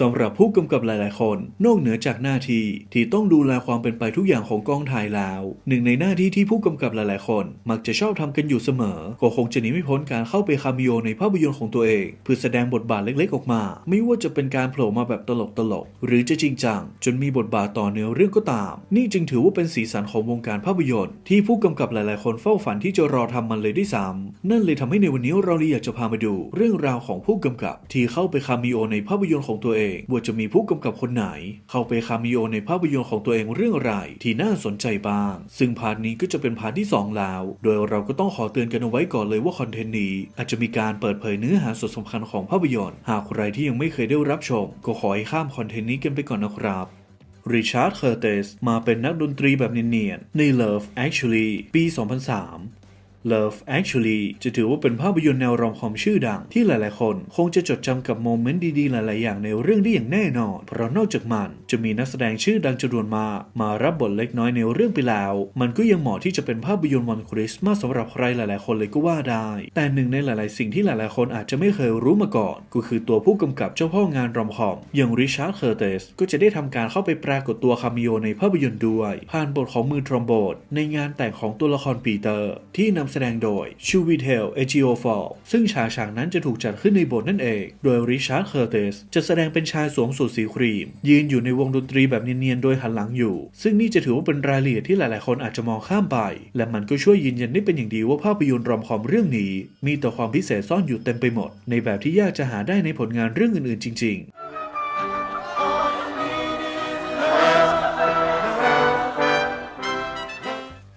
สำหรับผู้กำกับหลายๆ คน นอกเหนือจากหน้าที่ที่ต้องดูแลความเป็นไปทุกอย่างของกองถ่ายแล้ว หนึ่งในหน้าที่ที่ผู้กำกับหลายๆ คน มักจะชอบทำกันอยู่เสมอ ก็คงจะหนีไม่พ้นการเข้าไปคาเมิโอในภาพยนตร์ของตัวเอง เพื่อแสดงบทบาทเล็ก ๆ ออกมา ไม่ว่าจะเป็นการโผล่มาแบบตลก ๆ หรือจะจริงจังจนมีบทบาทต่อเนื้อเรื่องก็ตาม นี่จึงถือว่าเป็นสีสันของวงการภาพยนตร์ที่ผู้กำกับหลาย ๆ คนเฝ้าฝันที่จะรอทำมันเลยด้วยซ้ำนั่นเลยทำให้ในวันนี้เราเลยอยากจะพามาดู เรื่องราวของผู้กำกับที่เข้าไปคาเมิโอในภาพยนตร์ของตัวเองว่าจะมีผู้กำกับคนไหน เข้าไปคาเมิโอในภาพยนตร์ของตัวเองเรื่องอะไรที่น่าสนใจบ้าง ซึ่งพาร์ทนี้ก็จะเป็นพาร์ทที่สองแล้ว โดยเราก็ต้องขอเตือนกันเอาไว้ก่อนเลยว่าคอนเทนต์นี้ อาจจะมีการเปิดเผยเนื้อหาสดสำคัญของภาพยนตร์ หากใครที่ยังไม่เคยได้รับชม ก็ขอให้ข้ามคอนเทนต์นี้กันไปก่อนนะครับริชาร์ด เคอร์เตส มาเป็นนักดนตรีแบบเนียนๆใน Love Actually ปี 2003 Love Actually จะถือว่าเป็นภาพยนตร์แนวรอมคอมชื่อดัง ที่หลายๆ คน คงจะจดจำกับโมเมนต์ดีๆ หลาย ๆ อย่างในเรื่องได้อย่างแน่นอน เพราะนอกจากมัน จะมีนักแสดงชื่อดังจำนวนมากมารับบทเล็กน้อยในเรื่องไปแล้ว มันก็ยังเหมาะที่จะเป็นภาพยนตร์วันคริสต์มาสสำหรับใครหลาย ๆ คนเลยก็ว่าได้ แต่หนึ่งในหลาย ๆ สิ่งที่หลาย ๆ คนอาจจะไม่เคยรู้มาก่อน ก็คือตัวผู้กำกับเจ้าพ่องานรอมคอมอย่างริชาร์ดเคอร์เตสก็จะได้ทำการเข้าไปปรากฏตัวคาเมิโอในภาพยนตร์ด้วย ผ่านบทของมือทรอมโบนในงานแต่งของตัวละครปีเตอร์ ที่นำแสดงโดยชูวิเทลเอจิโอฟอลซึ่งฉากฉากนั้นจะถูกจัดขึ้นในบทนั่นเอง โดยริชาร์ดเคอร์เตสจะแสดงเป็นชายสวมสูทสีครีม ยืนอยู่ในวงดนตรีแบบเนียนๆ โดยหันหลังอยู่ ซึ่งนี่จะถือว่าเป็นรายละเอียดที่หลายๆ คนอาจจะมองข้ามไป และมันก็ช่วยยืนยันได้เป็นอย่างดีว่าภาพยนตร์รอมคอมเรื่องนี้ มีต่อความพิเศษซ่อนอยู่เต็มไปหมด ในแบบที่ยากจะหาได้ในผลงานเรื่องอื่นๆ จริง ๆ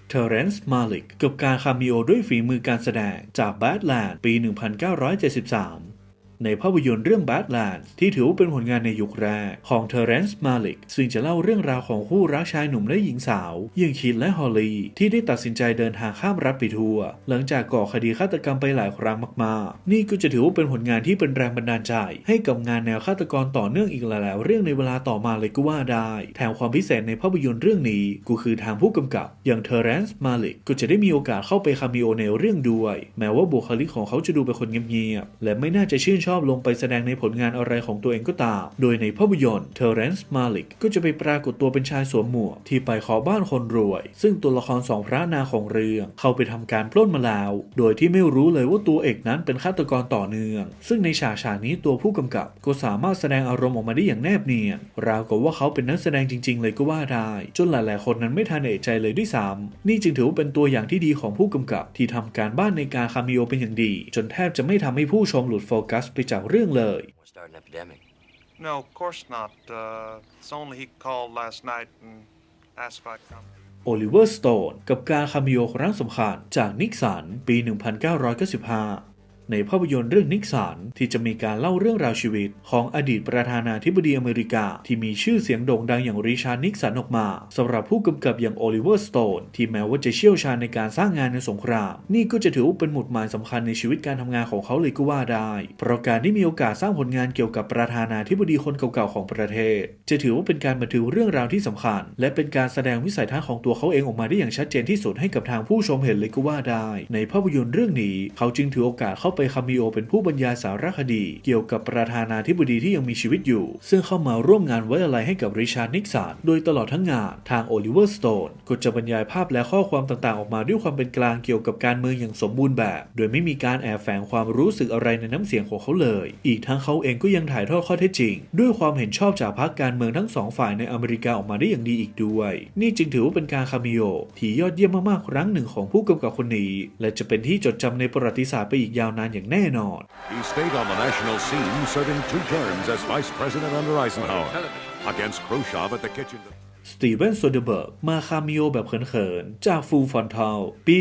เทเรนซ์ มาลิกกับการคามิโอด้วยฝีมือการแสดงจาก Badland ปี 1973 ในภาพยนตร์เรื่อง Badlands ที่ถือว่าเป็นผลงานในยุคแรก ของเทเรนซ์มาลิกซึ่งจะเล่าเรื่องราวของคู่รักชายหนุ่มและหญิงสาวย่งคิดและฮอลลีที่ได้ตัดสินใจเดินทางข้ามรัฐไปทั่ว หลังจากก่อคดีฆาตกรรมไปหลายครั้งมากๆ นี่ก็จะถือว่าเป็นผลงานที่เป็นแรงบันดาลใจ ให้กับงานแนวฆาตกรต่อเนื่องอีกหลายๆเรื่องในเวลาต่อมาเลยก็ว่าได้ แถมความพิเศษในภาพยนตร์เรื่องนี้ก็คือทางผู้กำกับ อย่างเทเรนซ์มาลิกก็จะได้มีโอกาสเข้าไปคาเมิโอในเรื่องด้วย แม้ว่าบุคลิกของเขาจะดูเป็นคนเงียบๆและไม่น่าจะชื่นชอบลงไปแสดงในผลงานอะไรของตัวเองก็ตาม โดยในภาพยนตร์เทเรนซ์มาลิกก็จะไปปรากฏตัวเป็นชายสวมหมวกที่ไปขอบ้านคนรวย ซึ่งตัวละครสองพระนาของเรื่อง เข้าไปทำการปล้นมาแล้ว โดยที่ไม่รู้เลยว่าตัวเอกนั้นเป็นฆาตกรต่อเนื่อง ซึ่งในฉากฉากนี้ตัวผู้กำกับก็สามารถแสดงอารมณ์ออกมาได้อย่างแนบเนียนราวกับว่าเขาเป็นนักแสดงจริง ๆ เลยก็ว่าได้ จนหลาย ๆ คนนั้นไม่ทันเอะใจเลยด้วยซ้ำนี่จึงถือว่าเป็นตัวอย่างที่ดีของผู้กำกับที่ทำการบ้านในการคาเมิโอเป็นอย่างดี จนแทบจะไม่ทำให้ผู้ชมหลุดโฟกัสไปจากเรื่องเลย We'll start an epidemic. No, of course not. Uh, it's only he called last night and asked if I'd come. โอลิเวอร์สโตนกับการคาเมิโอครั้งสำคัญจากนิกสันปี 1995 ในภาพยนตร์เรื่องนิกสันที่จะมีการเล่าเรื่องราวชีวิต ของอดีตประธานาธิบดีอเมริกา ที่มีชื่อเสียงโด่งดังอย่างริชาร์ดนิกสันออกมาสำหรับผู้กำกับอย่างโอลิเวอร์สโตนที่แม้ว่าจะเชี่ยวชาญในการสร้างงานในสงคราม นี่ก็จะถือว่าเป็นหมุดหมายสำคัญในชีวิตการทำงานของเขาเลยก็ว่าได้ เพราะการที่มีโอกาสสร้างผลงานเกี่ยวกับประธานาธิบดีคนเก่าๆของประเทศ จะถือว่าเป็นการบันทึกเรื่องราวที่สำคัญ และเป็นการแสดงวิสัยทัศน์ของตัวเขาเองออกมาได้อย่างชัดเจนที่สุดให้กับทางผู้ชมเห็นเลยก็ว่าได้ ในภาพยนตร์เรื่องนี้เขาจึงถือโอกาสเข้าไปคาเมิโอเป็นผู้บรรยายสารคดี เกี่ยวกับประธานาธิบดีที่ยังมีชีวิตอยู่ ซึ่งเข้ามาร่วมงานไว้อะไรให้กับริชาร์ดนิกสันโดยตลอดทั้งงานทางโอลิเวอร์สโตนก็จะบรรยายภาพและข้อความต่างๆ ออกมาด้วยความเป็นกลางเกี่ยวกับการเมืองอย่างสมบูรณ์แบบ โดยไม่มีการแอบแฝงความรู้สึกอะไรในน้ำเสียงของเขาเลย อีกทั้งเขาเองก็ยังถ่ายทอดข้อเท็จจริง ด้วยความเห็นชอบจากพรรคการเมืองทั้งสองฝ่ายในอเมริกาออกมาได้อย่างดีอีกด้วย นี่จึงถือว่าเป็นการคาเมิโอที่ยอดเยี่ยมมากๆครั้งหนึ่งของผู้กำกับคนนี้ และจะเป็นที่จดจำในประวัติศาสตร์ไปอีกยาวนานานอย่างแน่นอน He stayed on the national scene, serving two terms as vice president under Eisenhower. Against Khrushchev at the kitchen. สตีเวนโซเดเบิร์กมาคามิโอแบบเขินๆ จากฟูฟอนทัลปี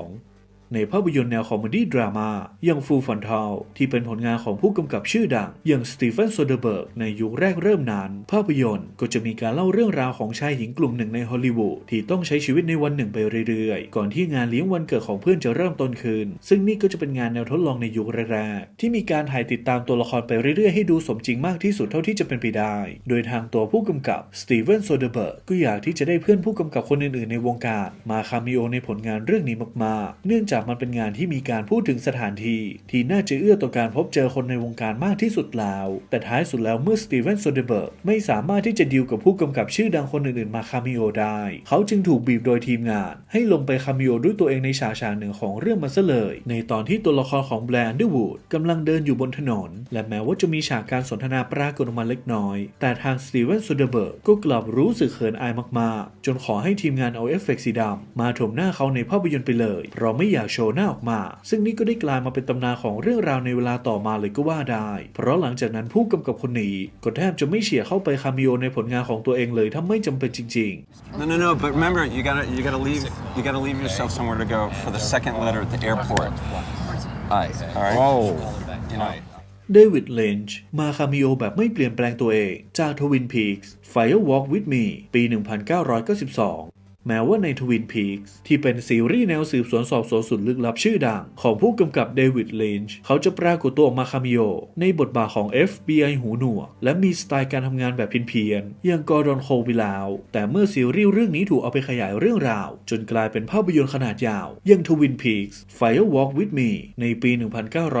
2002 ในภาพยนตร์แนวคอมเมดี้ดราม่าอย่างฟูฟอนทัลที่เป็นผลงานของผู้กำกับชื่อดัง อย่างสตีเฟนโซเดเบิร์กในยุคแรกเริ่มนั้น ภาพยนตร์ก็จะมีการเล่าเรื่องราวของชายหญิงกลุ่มหนึ่งในฮอลลีวูดที่ต้องใช้ชีวิตในวันหนึ่งไปเรื่อยๆ ก่อนที่งานเลี้ยงวันเกิดของเพื่อนจะเริ่มต้นขึ้น ซึ่งนี่ก็จะเป็นงานแนวทดลองในยุคแรกๆที่มีการถ่ายติดตามตัวละครไปเรื่อยๆ ให้ดูสมจริงมากที่สุดเท่าที่จะเป็นไปได้ โดยทางตัวผู้กำกับสตีเวนโซเดเบิร์กก็อยากที่จะได้เพื่อนผู้กำกับคนอื่นๆ ในวงการมาคาเมิโอในผลงานเรื่องนี้มากๆ เนื่องจากจากมันเป็นงานที่มีการพูดถึงสถานที่ที่น่าจะเอื้อต่อการพบเจอคนในวงการมากที่สุดแล้ว แต่ท้ายสุดแล้วเมื่อสตีเวนโซเดเบิร์กไม่สามารถที่จะดีลกับผู้กำกับชื่อดังคนอื่นๆมาคาเมโอได้ เขาจึงถูกบีบโดยทีมงาน ให้ลงไปคาเมโอด้วยตัวเองในฉากฉากหนึ่งของเรื่องมันซะเลย ในตอนที่ตัวละครของแบรนด์ดวูดกำลังเดินอยู่บนถนน และแม้ว่าจะมีฉากการสนทนาปรากฏออกมาเล็กน้อย แต่ทางสตีเวนโซเดเบิร์กก็กลับรู้สึกเขินอายมากๆ จนขอให้ทีมงานเอาเอฟเฟกต์สีดำมาถมหน้าเขาในภาพยนตร์ไปเลยเพราะไม่อยากโชว์หน้าออกมา ซึ่งนี่ก็ได้กลายมาเป็นตำนานของเรื่องราวในเวลาต่อมาเลยก็ว่าได้ เพราะหลังจากนั้นผู้กำกับคนนี้ก็แทบจะไม่เฉียเข้าไปคาเมิโอในผลงานของตัวเองเลยถ้าไม่จำเป็นจริง ๆ No, no, no. But remember, you gotta, you gotta leave, you gotta leave yourself somewhere to go for the second letter at the airport. Aye. All right. Oh. You know. เดวิดเลนจ์มาคาเมิโอแบบไม่เปลี่ยนแปลงตัวเอง จาก Twin Peaks Fire Walk with Me ปี 1992 แม้ว่าใน Twin Peaks ที่เป็นซีรีส์แนวสืบสวนสอบสวนสุดลึกลับชื่อดัง ของผู้กำกับเดวิดเลนจ์เขาจะปรากฏตัวออกมาคามิโอในบทบาทของ FBI หูหนวก และมีสไตล์การทำงานแบบเพียนๆอย่างกอร์ดอนโคลไปแล้วแต่เมื่อซีรีส์เรื่องนี้ถูกเอาไปขยายเรื่องราว จนกลายเป็นภาพยนตร์ขนาดยาวอย่าง Twin Peaks Fire Walk with Me ในปี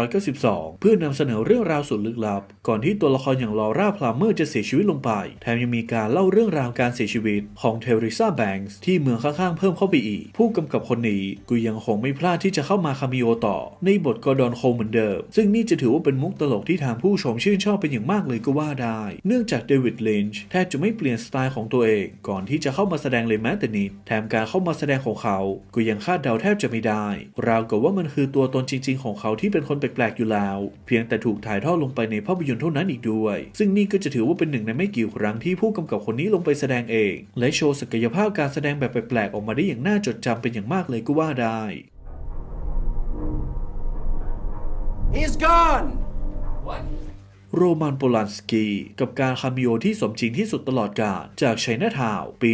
1992 เพื่อนำเสนอเรื่องราวสุดลึกลับ ก่อนที่ตัวละครอย่างลอร่าพลาเมอร์จะเสียชีวิตลงไป แถมยังมีการเล่าเรื่องราวการเสียชีวิตของเทเรซาแบงค์ที่เมืองข้างๆเพิ่มเข้าไปอีก ผู้กำกับคนนี้ก็ยังคงไม่พลาดที่จะเข้ามาคาเมิโอต่อ ในบทกอร์ดอนโคลเหมือนเดิม ซึ่งนี่จะถือว่าเป็นมุกตลกที่ทางผู้ชมชื่นชอบเป็นอย่างมากเลยก็ว่าได้ เนื่องจากเดวิดลินช์แทบจะไม่เปลี่ยนสไตล์ของตัวเองก่อนที่จะเข้ามาแสดงเลยแม้แต่นิดแถมการเข้ามาแสดงของเขา ก็ยังคาดเดาแทบจะไม่ได้ ราวกับว่ามันคือตัวตนจริง ๆ ของเขาที่เป็นคนแปลกๆอยู่แล้ว เพียงแต่ถูกถ่ายทอดลงไปในภาพยนตร์เท่านั้นอีกด้วย ซึ่งนี่ก็จะถือว่าเป็นหนึ่งในไม่กี่ครั้งที่ผู้กำกับคนนี้ลงไปแสดงเอง และโชว์ศักยภาพการแสดงแบบแปลกๆออกมาได้อย่างน่าจดจำเป็นอย่างมากเลยก็ว่าได้ He's gone! โรมันโปลันสกีกับการคาเมิโอที่สมจริงที่สุดตลอดกาลจากไชน่าทาวน์ปี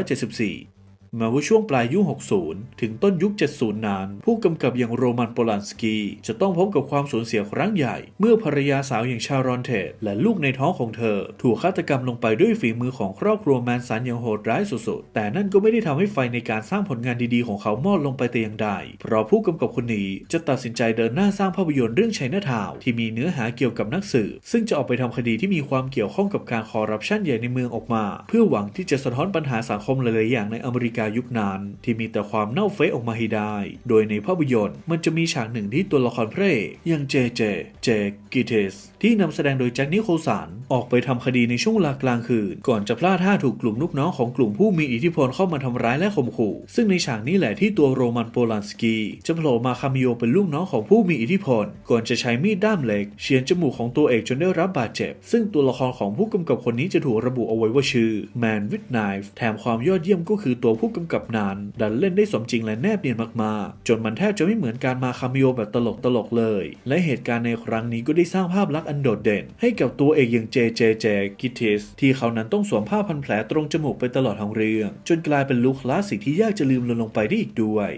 1974 ม้ว่าช่วงปลายยุค 60 ถึงต้นยุค 70 นั้น ผู้กำกับอย่างโรมันโปลันสกี จะต้องพบกับความสูญเสียครั้งใหญ่ เมื่อภรรยาสาวอย่างชารอนเทดและลูกในท้องของเธอ ถูกฆาตกรรมลงไปด้วยฝีมือของครอบครัวแมนสันอย่างโหดร้ายสุดๆ แต่นั่นก็ไม่ได้ทำให้ไฟในการสร้างผลงานดีๆของเขามอดลงไปแต่อย่างใด เพราะผู้กำกับคนนี้จะตัดสินใจเดินหน้าสร้างภาพยนตร์เรื่องไชน่าทาวที่มีเนื้อหาเกี่ยวกับนักสืบซึ่งจะออกไปทำคดีที่มีความเกี่ยวข้องกับการคอร์รัปชันใหญ่ในเมืองออกมา เพื่อหวังที่จะสะท้อนปัญหาสังคมหลายๆอย่างในอเมริกายุคนั้นที่มีแต่ความเน่าเฟะออกมาให้ได้ โดยในภาพยนตร์มันจะมีฉากหนึ่งที่ตัวละครพระเอกอย่างเจเจ เจกิเทสที่นำแสดงโดยแจ็คนิโคลสัน ออกไปทำคดีในช่วงเวลากลางคืน ก่อนจะพลาดท่าถูกกลุ่มลูกน้องของกลุ่มผู้มีอิทธิพลเข้ามาทำร้ายและข่มขู่ ซึ่งในฉากนี้แหละที่ตัวโรมันโปลันสกีจะโผล่มาคาเมิโอเป็นลูกน้องของผู้มีอิทธิพล ก่อนจะใช้มีดด้ามเหล็กเฉือนจมูกของตัวเอกจนได้รับบาดเจ็บ ซึ่งตัวละครของผู้กำกับคนนี้จะถูกระบุเอาไว้ว่าชื่อ Man with Knife แถมความยอดเยี่ยมก็คือตัวผู้กำกับนั้นดันเล่นได้สมจริงและแนบเนียนมากๆ จนมันแทบจะไม่เหมือนการมาคาเมิโอแบบตลกๆเลย และเหตุการณ์ในครั้งนี้ก็ได้สร้างภาพลักษณ์อันโดดเด่น ให้กับตัวเอกอย่างเจเจเจกิทิสที่เขานั้นต้องสวมผ้าพันแผลตรงจมูกไปตลอดทั้งเรื่อง จนกลายเป็นลุคคลาสสิกที่ยากจะลืมเลือนลงไปได้อีกด้วย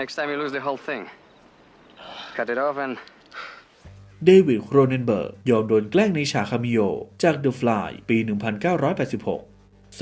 Next time you lose the whole thing. Cut it off and เดวิดโครเนนเบิร์กยอมโดนแกล้งในฉากคาเมิโอจาก The Fly ปี 1986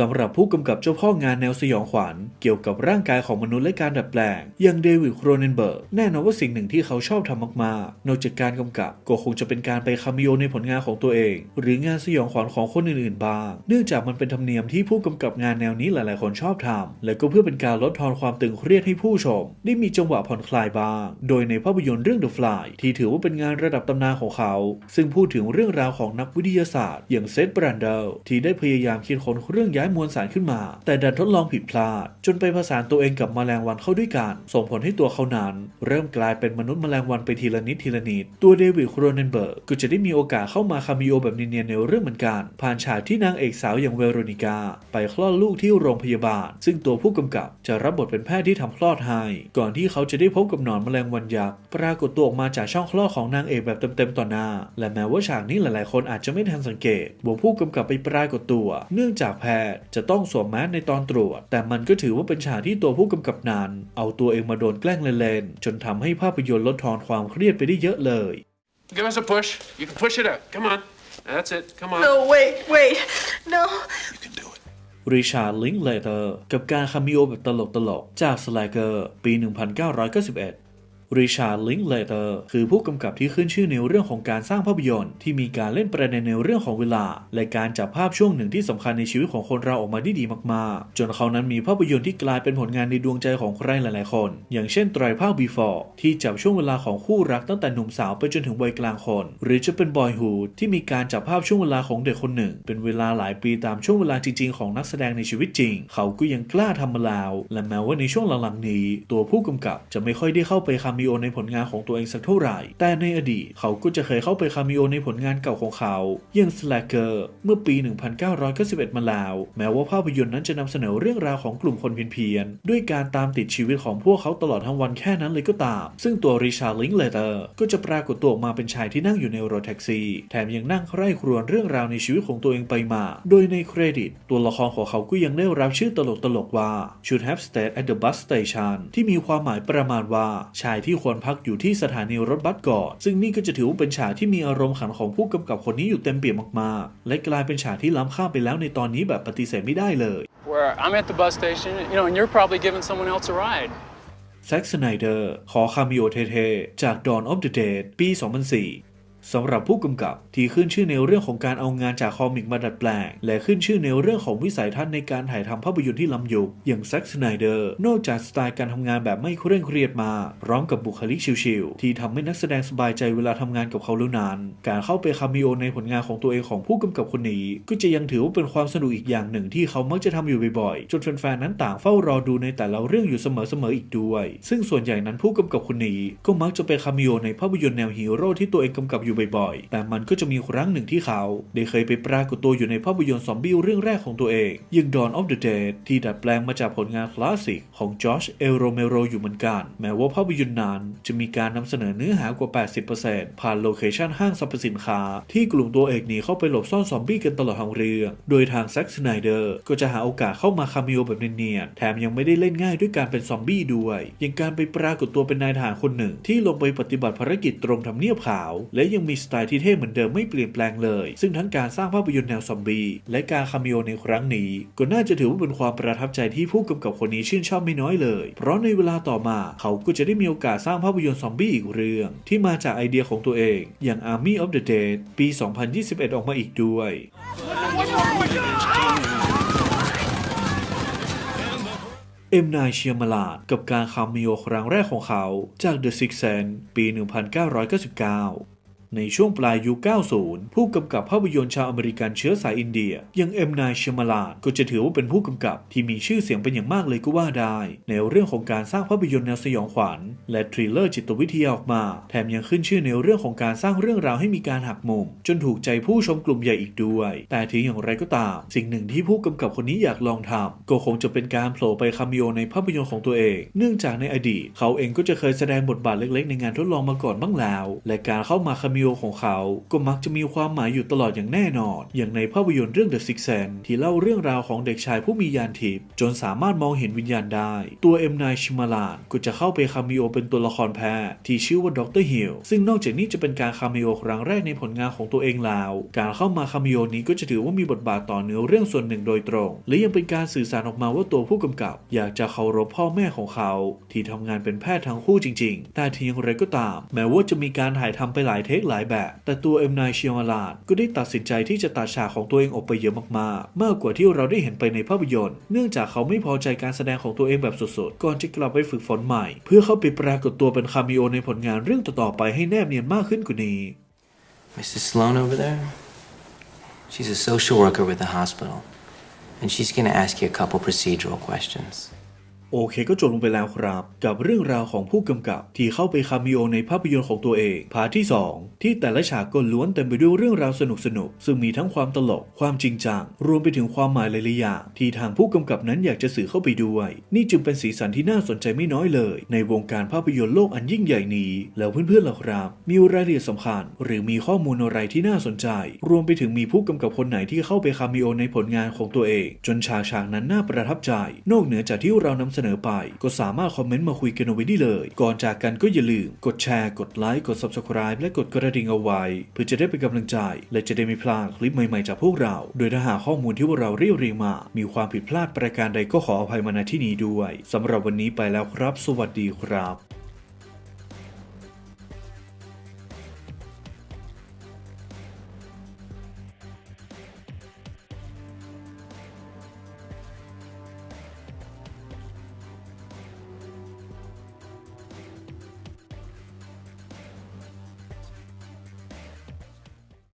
สำหรับผู้กำกับเจ้าพ่องานแนวสยองขวัญเกี่ยวกับร่างกายของมนุษย์และการดัดแปลง อย่างเดวิดโครเนนเบิร์กแน่นอนว่าสิ่งหนึ่งที่เขาชอบทำมากๆ นอกจากการกำกับก็คงจะเป็นการไปคาเมิโอในผลงานของตัวเอง หรืองานสยองขวัญของคนอื่นๆบ้าง เนื่องจากมันเป็นธรรมเนียมที่ผู้กำกับงานแนวนี้หลายๆ คนชอบทำและก็เพื่อเป็นการลดทอนความตึงเครียดให้ผู้ชม ได้มีจังหวะผ่อนคลายบ้าง โดยในภาพยนตร์เรื่อง The Fly ที่ถือว่าเป็นงานระดับตำนานของเขา ซึ่งพูดถึงเรื่องราวของนักวิทยาศาสตร์ อย่างเซธบรันเดลที่ได้พยายามคิดค้นเครื่องย้ายมวลสารขึ้นมา แต่ดันทดลองผิดพลาด จนไปผสานตัวเองกับแมลงวันเข้าด้วยกัน ส่งผลให้ตัวเขานั้น เริ่มกลายเป็นมนุษย์แมลงวันไปทีละนิดทีละนิด ตัวเดวิดโครเนนเบิร์กก็จะได้มีโอกาสเข้ามาคามิโอแบบเนียนๆในเรื่องเหมือนกัน ผ่านฉากที่นางเอกสาวอย่างเวโรนิกา ไปคลอดลูกที่โรงพยาบาล ซึ่งตัวผู้กำกับจะรับบทเป็นแพทย์ที่ทำคลอดให้ ก่อนที่เขาจะได้พบกับหนอนแมลงวันยักษ์ปรากฏตัวออกมาจากช่องคลอดของนางเอกแบบเต็มๆต่อหน้า และแม้ว่าฉากนี้หลายๆ คนอาจจะไม่ทันสังเกตว่าผู้กำกับไปปรากฏตัว เนื่องจากแพทย์จะต้องสวมแมสในตอนตรวจ แต่มันก็ถือว่าเป็นฉากที่ตัวผู้กำกับนั้นเอาตัวเองมาโดนแกล้งเล่นๆจนทำให้ภาพยนตร์ลดทอนความเครียดไปได้เยอะเลย Give us a push. You can push it out. Come on. That's it. Come on. No, wait, wait. No. ริชาร์ดลิงเลเตอร์กับการคามิโอแบบตลกๆ จาก Slacker ปี 1991 ริชาร์ดลิงเลเตอร์คือผู้กำกับที่ขึ้นชื่อในเรื่องของการสร้างภาพยนตร์ที่มีการเล่นประเด็นในเรื่องของเวลา และการจับภาพช่วงหนึ่งที่สำคัญในชีวิตของคนเราออกมาได้ดีมากๆ จนเขานั้นมีภาพยนตร์ที่กลายเป็นผลงานในดวงใจของใครหลายๆ คน อย่างเช่นไตรภาค Before ที่จับช่วงเวลาของคู่รักตั้งแต่หนุ่มสาวไปจนถึงวัยกลางคน หรือจะเป็น Boyhood ที่มีการจับภาพช่วงเวลาของเด็กคนหนึ่ง เป็นเวลาหลายปีตามช่วงเวลาจริง ๆ ของนักแสดงในชีวิตจริง เขาก็ยังกล้าทำมาแล้วและแม้ว่าในช่วงหลังๆนี้ ตัวผู้กำกับจะไม่ค่อยได้เข้าไปคาเมิโอในผลงานของตัวเองสักเท่าไหร่ แต่ในอดีตเขาก็จะเคยเข้าไปคามิโอในผลงานเก่าของเขาอย่าง Slacker เมื่อปี 1991 มาแล้ว แม้ว่าภาพยนตร์นั้นจะนำเสนอเรื่องราวของกลุ่มคนเพี้ยนๆด้วยการตามติดชีวิตของพวกเขาตลอดทั้งวันแค่นั้นเลยก็ตาม ซึ่งตัวริชาร์ดลิงเลเตอร์ก็จะปรากฏตัวออกมาเป็นชายที่นั่งอยู่ในรถแท็กซี่ แถมยังนั่งใคร่ครวญเรื่องราวในชีวิตของตัวเองไปมา โดยในเครดิต ตัวละครของเขาก็ยังได้รับชื่อตลกๆว่า should have stayed at the bus station ที่มีความหมายประมาณว่าชายที่ควรพักอยู่ที่สถานีรถบัสก่อนซึ่งนี่ก็จะถือว่าเป็นฉากที่มีอารมณ์ขันของผู้กำกับคนนี้อยู่เต็มเปี่ยมมากๆ และกลายเป็นฉากที่ล้ำค่าไปแล้วในตอนนี้แบบปฏิเสธไม่ได้เลย Where I'm at the bus station, you know, and you're probably giving someone else a ride. แซ็กสไนเดอร์ขอคามิโอเท่ๆจาก Dawn of the Dead ปี 2004 สำหรับผู้กำกับที่ขึ้นชื่อในเรื่องของการเอางานจากคอมิกมาดัดแปลง และขึ้นชื่อในเรื่องของวิสัยทัศน์ในการถ่ายทำภาพยนตร์ที่ล้ำยุคอย่างแซ็กสไนเดอร์นอกจากสไตล์การทำงานแบบไม่เคร่งเครียดมา พร้อมกับบุคลิกชิลๆที่ทำให้นักแสดงสบายใจเวลาทำงานกับเขาแล้วนานการเข้าไปคามิโอในผลงานของตัวเองของผู้กำกับคนนี้ ก็จะยังถือว่าเป็นความสนุกอีกอย่างหนึ่งที่เขามักจะทำอยู่บ่อยๆจนแฟนๆนั้นต่างเฝ้ารอดูในแต่ละเรื่องอยู่เสมอๆอีกด้วย ซึ่งส่วนใหญ่นั้นผู้กำกับคนนี้ก็มักจะไปคามิโอในภาพยนตร์แนวฮีโร่ที่ตัวเองกำกับอยู่บ่อยๆ แต่มันก็จะมีครั้งหนึ่งที่เขาได้เคยไปปรากฏตัวอยู่ในภาพยนตร์ซอมบี้เรื่องแรกของตัวเองย่ง Dawn of the Dead ที่ดัดแปลงมาจากผลงานคลาสสิกของจอร์จเอโรเมโรอยู่เหมือนกัน แม้ว่าภาพยนตร์นั้นจะมีการนำเสนอเนื้อหากว่า 80%ผ่านโลเคชันห้างสรรพสินค้า ที่กลุ่มตัวเอกหนีเข้าไปหลบซ่อนซอมบี้กันตลอดทั้งเรื่อง โดยทางแซ็กสไนเดอร์ก็จะหาโอกาสเข้ามาคาเมิโอแบบเนียนๆแถมยังไม่ได้เล่นง่ายด้วยการเป็นซอมบี้ด้วยอย่างการไปปรากฏตัวเป็นนายทหารคนหนึ่ง ที่ลงไปปฏิบัติภารกิจตรงทำเนียบขาว และยังมีสไตล์ที่เท่เหมือนเดิมไม่เปลี่ยนแปลงเลย ซึ่งทั้งการสร้างภาพยนตร์แนวซอมบี้และการคาเมิโอในครั้งนี้ ก็น่าจะถือว่าเป็นความประทับใจที่ผู้กำกับคนนี้ชื่นชอบไม่น้อยเลย เพราะในเวลาต่อมาเขาก็จะได้มีโอกาสสร้างภาพยนตร์ซอมบี้อีกเรื่อง ที่มาจากไอเดียของตัวเอง อย่าง Army of the Dead ปี 2021 ออกมาอีกด้วยเอ็มนายเชียมาลาดกับการคาเมิโอครั้งแรกของเขาจาก The Sixth Sense ปี 1999 ในช่วงปลายยุค 90 ผู้กำกับภาพยนตร์ชาวอเมริกันเชื้อสายอินเดีย อย่างเอ็มนายเชมาลาก็จะถือว่าเป็นผู้กำกับที่มีชื่อเสียงเป็นอย่างมากเลยก็ว่าได้ ในเรื่องของการสร้างภาพยนตร์แนวสยองขวัญ และทริลเลอร์จิตวิทยาออกมา แถมยังขึ้นชื่อในเรื่องของการสร้างเรื่องราวให้มีการหักมุม จนถูกใจผู้ชมกลุ่มใหญ่อีกด้วย แต่ถึงอย่างไรก็ตาม สิ่งหนึ่งที่ผู้กำกับคนนี้อยากลองทำก็คงจะเป็นการโผล่ไปคาเมิโอในภาพยนตร์ของตัวเอง เนื่องจากในอดีต เขาเองก็จะเคยแสดงบทบาทเล็กๆ ในงานทดลองมาก่อนบ้างแล้ว และการเข้ามาคาเมิโอของเขาก็มักจะมีความหมายอยู่ตลอดอย่างแน่นอน อย่างในภาพยนตร์เรื่อง The Sixth Sense ที่เล่าเรื่องราวของเด็กชายผู้มียานทิพย์จนสามารถมองเห็นวิญญาณได้ ตัวเอ็มนายชิมาลานก็จะเข้าไปคาเมิโอเป็นตัวละครแพทย์ที่ชื่อว่าดรฮิลซึ่งนอกจากนี้จะเป็นการคาเมิโอครั้งแรกในผลงานของตัวเองแล้ว การเข้ามาคาเมิโอนี้ก็จะถือว่ามีบทบาทต่อเนื้อเรื่องส่วนหนึ่งโดยตรง และยังเป็นการสื่อสารออกมาว่าตัวผู้กำกับ อยากจะเคารพพ่อแม่ของเขา ที่ทำงานเป็นแพทย์ทั้งคู่จริง ๆ แต่ทีอย่างไรก็ตาม แม้ว่าจะมีการถ่ายทำไปหลายเทคหลายแบบ แต่ตัวเอ็มนายเชียมาลานก็ได้ตัดสินใจที่จะตัดฉากของตัวเองออกไปเยอะมากๆ มากกว่าที่เราได้เห็นไปในภาพยนตร์ เนื่องจากเขาไม่พอใจการแสดงของตัวเองแบบสุดๆ ก่อนจะกลับไปฝึกฝนใหม่ เพื่อเข้าไปปรากฏตัวเป็นคาเมิโอในผลงานเรื่องต่อๆไปให้แนบเนียนมากขึ้นกว่านี้ Mrs. Sloan over there? She's a social worker with the hospital. And she's gonna ask you a couple procedural questions. โอเคก็จบลงไปแล้วครับ กับเรื่องราวของผู้กำกับที่เข้าไปคาเมิโอในภาพยนตร์ของตัวเองพาที่ 2 ที่แต่ละฉากก็ล้วนเต็มไปด้วยเรื่องราวสนุกสนุกซึ่งมีทั้งความตลก ความจริงจัง รวมไปถึงความหมายหลายๆอย่างที่ทางผู้กำกับนั้นอยากจะสื่อเข้าไปด้วย นี่จึงเป็นสีสันที่น่าสนใจไม่น้อยเลย ในวงการภาพยนตร์โลกอันยิ่งใหญ่นี้ แล้วเพื่อนๆล่ะครับ มีรายละเอียดสำคัญ หรือมีข้อมูลอะไรที่น่าสนใจ รวมไปถึงมีผู้กำกับคนไหนที่เข้าไปคาเมิโอในผลงานของตัวเอง จนฉากฉากนั้นน่าประทับใจ นอกเหนือจากที่เรานำเสนอไป ก็สามารถคอมเมนต์มาคุยกันเอาไว้ได้เลย ก่อนจากกันก็อย่าลืม กดแชร์กดไลค์กด Subscribe และกดกระดิ่งเอาไว้ เพื่อจะได้เป็นกำลังใจ และจะได้ไม่พลาดคลิปใหม่ๆจากพวกเรา โดยถ้าหากข้อมูลที่พวกเราเรียบเรียงมา มีความผิดพลาดประการใดก็ขออภัยมาณที่นี้ด้วยสำหรับวันนี้ไปแล้วครับ สวัสดีครับ